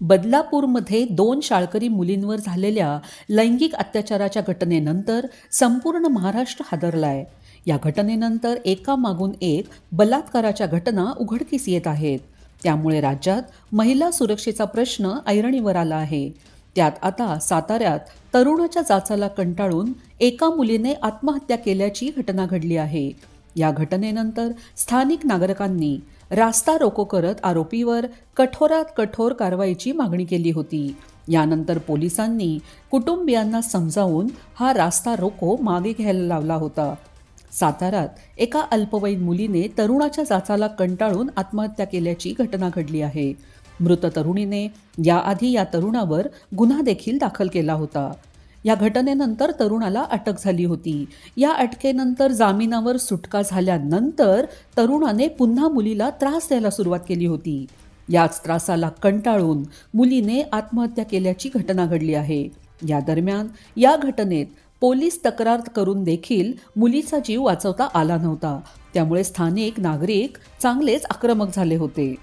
बदलापूरमध्ये दोन शाळकरी मुलींवर झालेल्या लैंगिक अत्याचाराच्या घटनेनंतर संपूर्ण महाराष्ट्र हादरलाय. या घटनेनंतर एकामागून एक बलात्काराच्या घटना उघडकीस येत आहेत. त्यामुळे राज्यात महिला सुरक्षेचा प्रश्न ऐरणीवर आला आहे. त्यात आता साताऱ्यात तरुणाच्या जाचाला कंटाळून एका मुलीने आत्महत्या केल्याची घटना घडली आहे. या घटनेनंतर स्थानिक नागरिकांनी रास्ता रोको करत आरोपीवर कठोरात कठोर कारवाईची मागणी केली होती. यानंतर पोलिसांनी कुटुंबियांना समजावून हा रास्ता रोको मागे घ्यायला लावला होता. साताऱ्यात एका अल्पवयीन मुलीने तरुणाच्या जाचाला कंटाळून आत्महत्या केल्याची घटना घडली आहे. मृत तरुणीने याआधी या तरुणावर गुन्हा देखील दाखल केला होता. या घटनेनंतर तरुणाला अटक झाली होती. या अटकेनंतर जामिनावर सुटका झाल्यानंतर तरुणाने पुन्हा मुलीला त्रास द्यायला सुरुवात केली होती. याच त्रासाला कंटाळून मुलीने आत्महत्या केल्याची घटना घडली आहे. या दरम्यान या घटनेत पोलीस तक्रार करून देखील मुलीचा जीव वाचवता आला नव्हता. त्यामुळे स्थानिक नागरिक चांगलेच आक्रमक झाले होते.